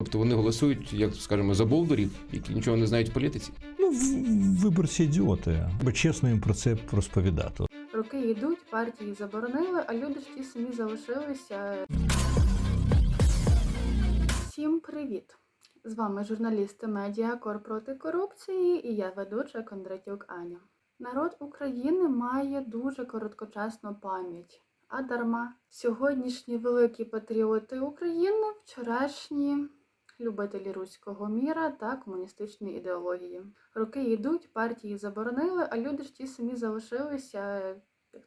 Тобто вони голосують, як скажемо, за болдурів, які нічого не знають в політиці. Ну, виборці ідіоти. Бо чесно їм про це розповідати. Роки йдуть, партії заборонили, а люди ж ті самі залишилися. Всім привіт! З вами журналісти медіа Кор проти корупції і я ведуча Кондратюк Аня. Народ України має дуже короткочасну пам'ять. А дарма сьогоднішні великі патріоти України, вчорашні любителі руського міра та комуністичної ідеології. Роки йдуть, партії заборонили, а люди ж ті самі залишилися.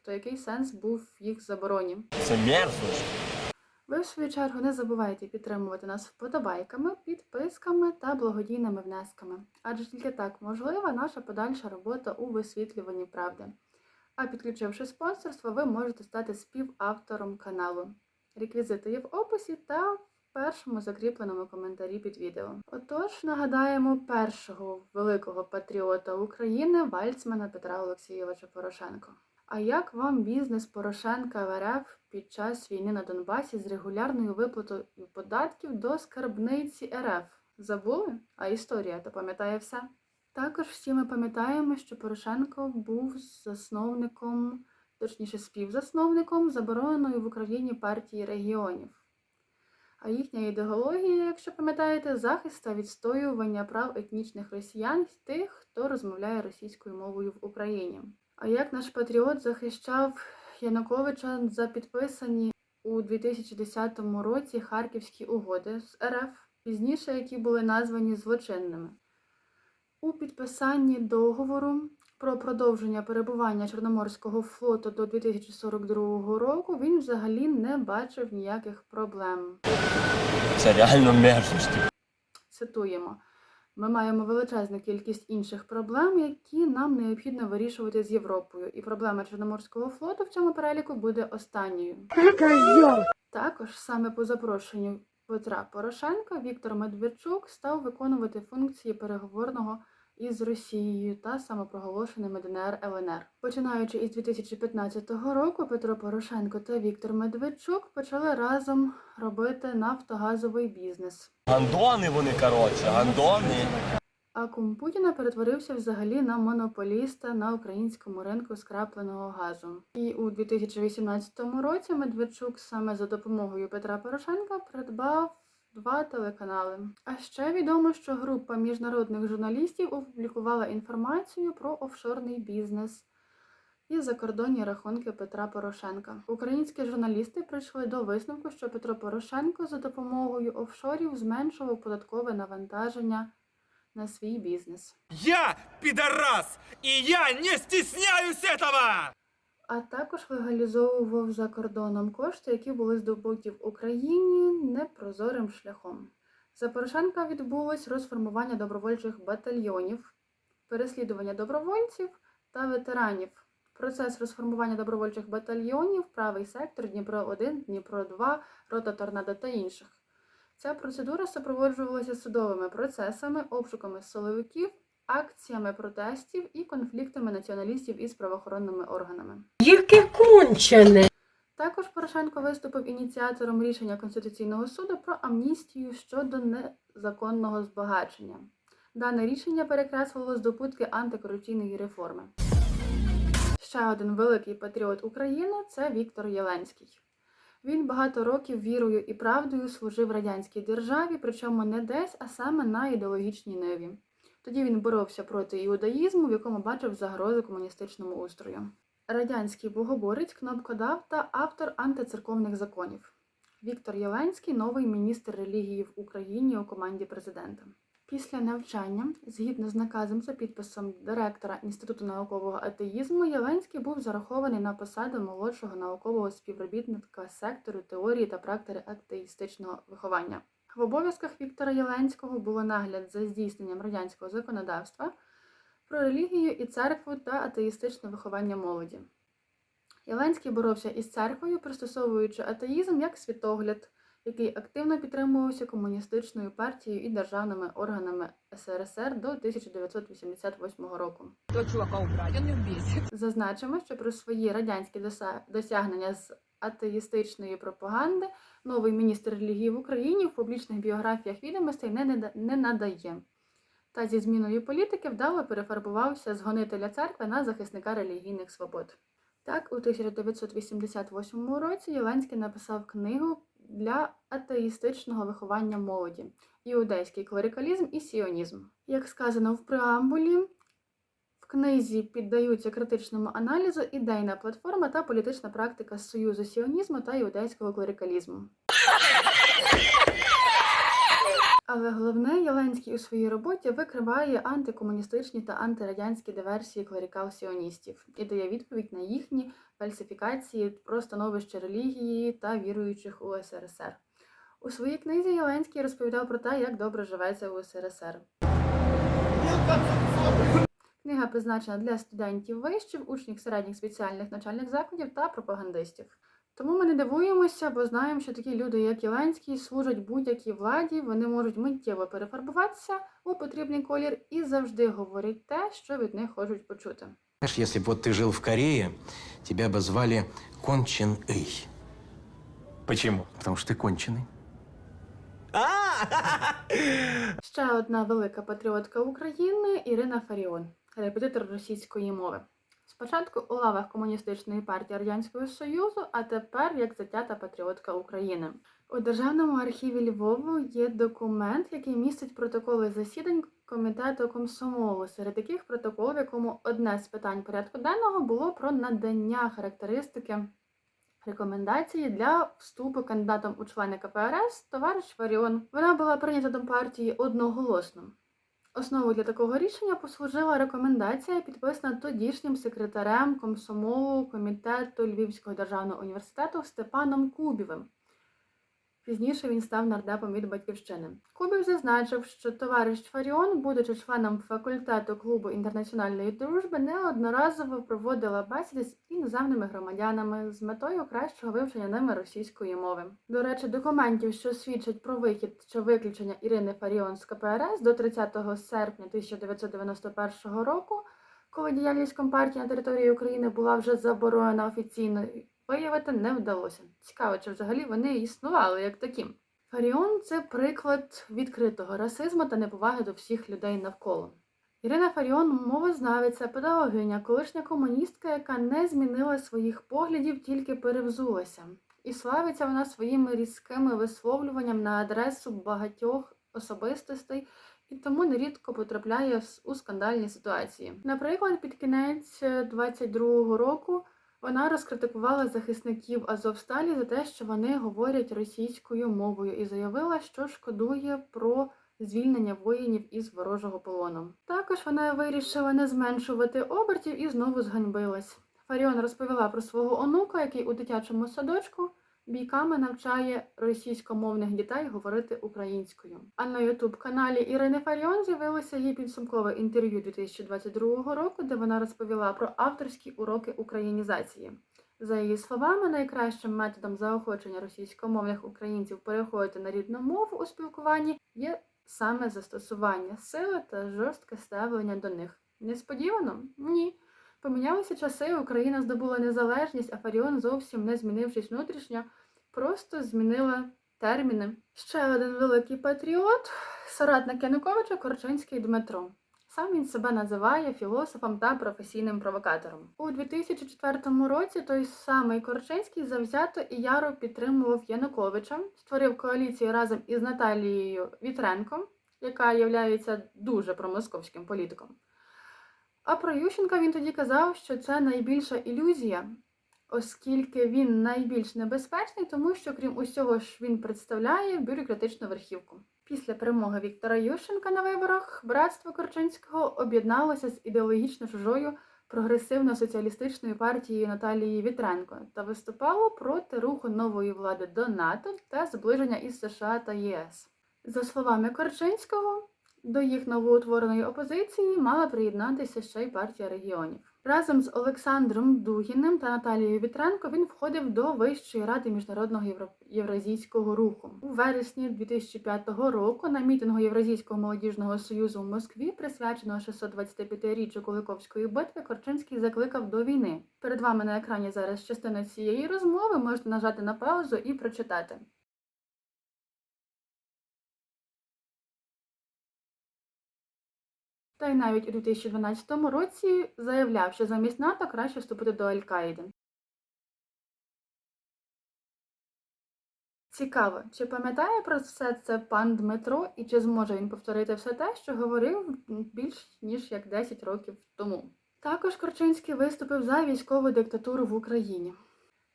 То який сенс був в їх забороні? Це мерзость. Ви, в свою чергу, не забувайте підтримувати нас вподобайками, підписками та благодійними внесками, адже тільки так можлива наша подальша робота у висвітлюванні правди. А підключивши спонсорство, ви можете стати співавтором каналу. Реквізити є в описі та першому закріпленому коментарі під відео. Отож, нагадаємо першого великого патріота України Вальцмана Петра Олексійовича Порошенко. А як вам бізнес Порошенка в РФ під час війни на Донбасі з регулярною виплатою податків до скарбниці РФ? Забули? А історія то пам'ятає все. Також всі ми пам'ятаємо, що Порошенко був засновником, точніше співзасновником забороненої в Україні партії регіонів. А їхня ідеологія, якщо пам'ятаєте, захист та відстоювання прав етнічних росіян тих, хто розмовляє російською мовою в Україні. А як наш патріот захищав Януковича за підписані у 2010 році Харківські угоди з РФ, пізніше які були названі злочинними. У підписанні договору про продовження перебування Чорноморського флоту до 2042 року він взагалі не бачив ніяких проблем. Це реально мерзость. Цитуємо: ми маємо величезну кількість інших проблем, які нам необхідно вирішувати з Європою, і проблема Чорноморського флоту в цьому переліку буде останньою. Також саме по запрошенню Петра Порошенка Віктор Медведчук став виконувати функції переговорного із Росією та самопроголошеними ДНР ЛНР. Починаючи із 2015 року, Петро Порошенко та Віктор Медведчук почали разом робити нафтогазовий бізнес. Гандони вони, коротше, гандони. А кум Путіна перетворився взагалі на монополіста на українському ринку скрапленого газу. І у 2018 році Медведчук саме за допомогою Петра Порошенка придбав два телеканали. А ще відомо, що група міжнародних журналістів опублікувала інформацію про офшорний бізнес. І закордонні рахунки Петра Порошенка. Українські журналісти прийшли до висновку, що Петро Порошенко за допомогою офшорів зменшував податкове навантаження на свій бізнес. Я пидорас, и я не стесняюсь этого! А також легалізовував за кордоном кошти, які були здобуті в Україні непрозорим шляхом. За Порошенка відбулось розформування добровольчих батальйонів, переслідування добровольців та ветеранів. Процес розформування добровольчих батальйонів, правий сектор, Дніпро 1, Дніпро 2, Рота Торнадо та інших. Ця процедура супроводжувалася судовими процесами, обшуками силовиків, акціями протестів і конфліктами націоналістів із правоохоронними органами. Яке кончене. Також Порошенко виступив ініціатором рішення Конституційного суду про амністію щодо незаконного збагачення. Дане рішення перекреслило здобутки антикорупційної реформи. Ще один великий патріот України це Віктор Єленський. Він багато років вірою і правдою служив радянській державі, причому не десь, а саме на ідеологічній ниві. Тоді він боровся проти іудаїзму, в якому бачив загрози комуністичному устрою. Радянський богоборець, кнопкодав та автор антицерковних законів. Віктор Єленський новий міністр релігії в Україні у команді президента. Після навчання, згідно з наказом за підписом директора Інституту наукового атеїзму, Єленський був зарахований на посаду молодшого наукового співробітника сектору теорії та практики атеїстичного виховання. В обов'язках Віктора Єленського було нагляд за здійсненням радянського законодавства про релігію і церкву та атеїстичне виховання молоді. Єленський боровся із церквою, пристосовуючи атеїзм як світогляд, який активно підтримувався комуністичною партією і державними органами СРСР до 1988 року. Того чувака убрать, он не. Зазначимо, що про свої радянські досягнення з атеїстичної пропаганди новий міністр релігії в Україні в публічних біографіях відомостей не, не надає. Та зі зміною політики вдало перефарбувався з гонителя церкви на захисника релігійних свобод. Так, у 1988 році Єленський написав книгу для атеїстичного виховання молоді Іудейський клерикалізм і сіонізм. Як сказано в преамбулі, книзі піддаються критичному аналізу ідейна платформа та політична практика союзу сіонізму та іудейського клерикалізму. Але головне, Єленський у своїй роботі викриває антикомуністичні та антирадянські диверсії клерикал-сіоністів і дає відповідь на їхні фальсифікації про становище релігії та віруючих у СРСР. У своїй книзі Єленський розповідав про те, як добре живеться у СРСР. Книга призначена для студентів вишів, учнів середніх спеціальних навчальних закладів та пропагандистів. Тому ми не дивуємося, бо знаємо, що такі люди, як Єленський, служать будь-якій владі, вони можуть миттєво перефарбуватися у потрібний колір і завжди говорять те, що від них хочуть почути. Знаешь, если бы вот ты жил в Корее, тебя бы звали Кон Чен Эй. Почему? Потому что ты конченый. Ще одна велика патріотка України Ірина Фаріон, репетитор російської мови. Спочатку у лавах комуністичної партії Радянського Союзу, а тепер як затята патріотка України. У Державному архіві Львову є документ, який містить протоколи засідань комітету комсомолу, серед яких протокол, в якому одне з питань порядку денного було про надання характеристики рекомендації для вступу кандидатом у члени КПРС товариш Фаріон. Вона була прийнята до партії одноголосно. Основою для такого рішення послужила рекомендація, підписана тодішнім секретарем комсомолу комітету Львівського державного університету Степаном Кубівим. Пізніше він став нардепом від батьківщини. Кубів зазначив, що товариш Фаріон, будучи членом факультету клубу інтернаціональної дружби, неодноразово проводила бесіди з іноземними громадянами з метою кращого вивчення ними російської мови. До речі, документів, що свідчать про вихід чи виключення Ірини Фаріон з КПРС до 30 серпня 1991 року, коли діяльність компартії на території України була вже заборонена офіційно, виявити не вдалося. Цікаво, чи взагалі вони існували як такі. Фаріон це приклад відкритого расизму та неповаги до всіх людей навколо. Ірина Фаріон мовознавиця, педагогиня, колишня комуністка, яка не змінила своїх поглядів, тільки перевзулася. І славиться вона своїми різкими висловлюванням на адресу багатьох особистостей і тому нерідко потрапляє у скандальні ситуації. Наприклад, під кінець 22-го року вона розкритикувала захисників Азовсталі за те, що вони говорять російською мовою, і заявила, що шкодує про звільнення воїнів із ворожого полону. Також вона вирішила не зменшувати обертів і знову зганьбилась. Фаріон розповіла про свого онука, який у дитячому садочку бійками навчає російськомовних дітей говорити українською. А на ютуб-каналі Ірини Фаріон з'явилося її підсумкове інтерв'ю 2022 року, де вона розповіла про авторські уроки українізації. За її словами, найкращим методом заохочення російськомовних українців переходити на рідну мову у спілкуванні є саме застосування сили та жорстке ставлення до них. Несподівано? Ні. Помінялися часи, Україна здобула незалежність, а Фаріон, зовсім не змінившись внутрішньо, просто змінила терміни. Ще один великий патріот соратник Януковича Корчинський Дмитро. Сам він себе називає філософом та професійним провокатором. У 2004 році той самий Корчинський завзято і яро підтримував Януковича, створив коаліцію разом із Наталією Вітренко, яка є дуже промосковським політиком. А про Ющенка він тоді казав, що це найбільша ілюзія, оскільки він найбільш небезпечний, тому що, крім усього ж, він представляє бюрократичну верхівку. Після перемоги Віктора Ющенка на виборах братство Корчинського об'єдналося з ідеологічно чужою прогресивно-соціалістичною партією Наталії Вітренко та виступало проти руху нової влади до НАТО та зближення із США та ЄС. За словами Корчинського, до їх новоутвореної опозиції мала приєднатися ще й партія регіонів. Разом з Олександром Дугіним та Наталією Вітренко він входив до Вищої ради міжнародного євразійського руху. У вересні 2005 року на мітингу Євразійського молодіжного союзу в Москві, присвяченого 625-річчю Куликовської битви, Корчинський закликав до війни. Перед вами на екрані зараз частина цієї розмови. Можете нажати на паузу і прочитати. Та й навіть у 2012 році заявляв, що замість НАТО краще вступити до Аль-Каїди. Цікаво, чи пам'ятає про все це пан Дмитро і чи зможе він повторити все те, що говорив більш ніж як 10 років тому? Також Корчинський виступив за військову диктатуру в Україні.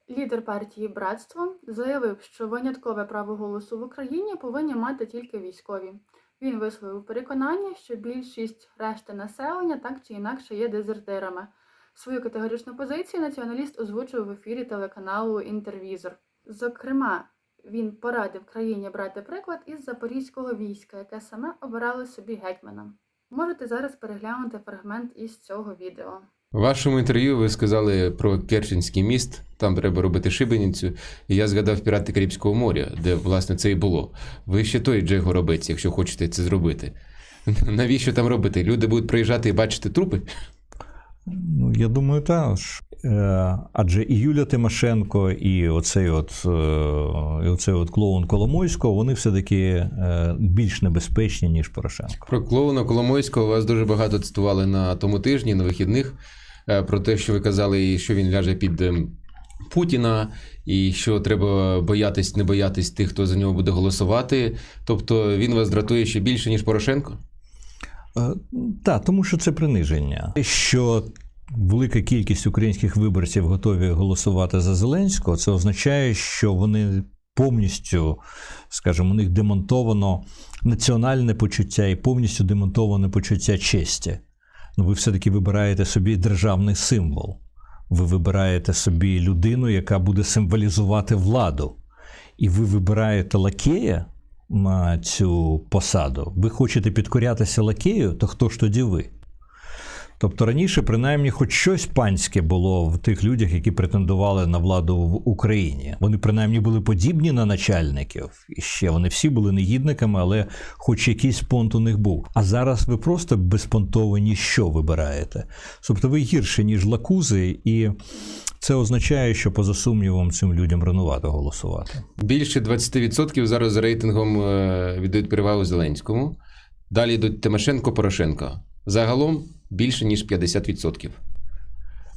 Лідер партії Братство заявив, що виняткове право голосу в Україні повинні мати тільки військові. Він висловив переконання, що більшість решти населення так чи інакше є дезертирами. Свою категоричну позицію націоналіст озвучив в ефірі телеканалу Інтервізор. Зокрема, він порадив країні брати приклад із запорізького війська, яке саме обирало собі гетьмана. Можете зараз переглянути фрагмент із цього відео. В вашому інтерв'ю ви сказали про Керченський міст, там треба робити шибеницю. І я згадав пірати Карибського моря, де власне це і було. Ви ще той Джего робить, якщо хочете це зробити. Навіщо там робити? Люди будуть приїжджати і бачити трупи? Ну, я думаю, так. Е, Адже і Юля Тимошенко, і оцей от, е, і оцей от клоун Коломойського, вони все-таки е, більш небезпечні, ніж Порошенко. Про клоуна Коломойського вас дуже багато цитували на тому тижні, на вихідних, про те, що ви казали, що він ляже під ем, Путіна, і що треба боятись, не боятись тих, хто за нього буде голосувати. Тобто він вас дратує ще більше, ніж Порошенко? Е, Так, тому що це приниження. Що велика кількість українських виборців готові голосувати за Зеленського, це означає, що вони повністю, скажімо, у них демонтовано національне почуття і повністю демонтоване почуття честі. Ну, ви все-таки вибираєте собі державний символ. Ви вибираєте собі людину, яка буде символізувати владу. І ви вибираєте лакея на цю посаду. Ви хочете підкорятися лакею, то хто ж тоді ви? Тобто раніше, принаймні, хоч щось панське було в тих людях, які претендували на владу в Україні. Вони принаймні були подібні на начальників. І ще вони всі були негідниками, але хоч якийсь понт у них був. А зараз ви просто безпонтовані що вибираєте. Тобто ви гірше, ніж лакузи, і це означає, що поза сумнівом цим людям рановато голосувати. Більше 20% зараз за рейтингом е, віддають перевагу Зеленському. Далі йдуть Тимошенко, Порошенко. Загалом більше ніж 50%.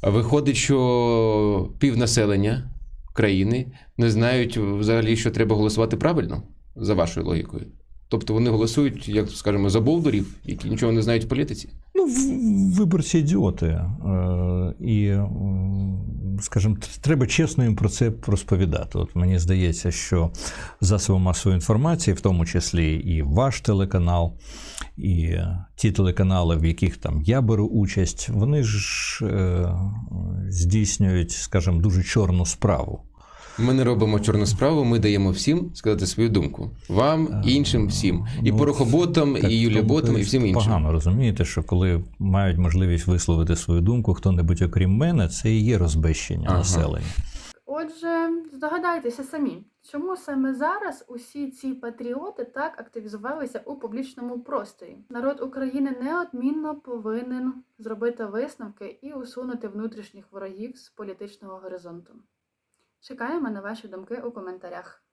Виходить, що півнаселення країни не знають взагалі, що треба голосувати правильно, за вашою логікою. Тобто вони голосують, як скажемо, за болдурів, які нічого не знають в політиці. Ну, виборці ідіоти. Е, І, скажімо, треба чесно їм про це розповідати. От мені здається, що засоби масової інформації, в тому числі і ваш телеканал, і ті телеканали, в яких там я беру участь, вони ж е, здійснюють, скажімо, дуже чорну справу. Ми не робимо чорну справу, ми даємо всім сказати свою думку. Вам, іншим, всім. І Ну, порохоботам, Так, і Юліботам, і всім іншим. Погано розумієте, що коли мають можливість висловити свою думку хто-небудь окрім мене, це і є розбещення Ага. населення. Отже, здогадайтеся самі, чому саме зараз усі ці патріоти так активізувалися у публічному просторі. Народ України неодмінно повинен зробити висновки і усунути внутрішніх ворогів з політичного горизонту. Чекаємо на ваші думки у коментарях.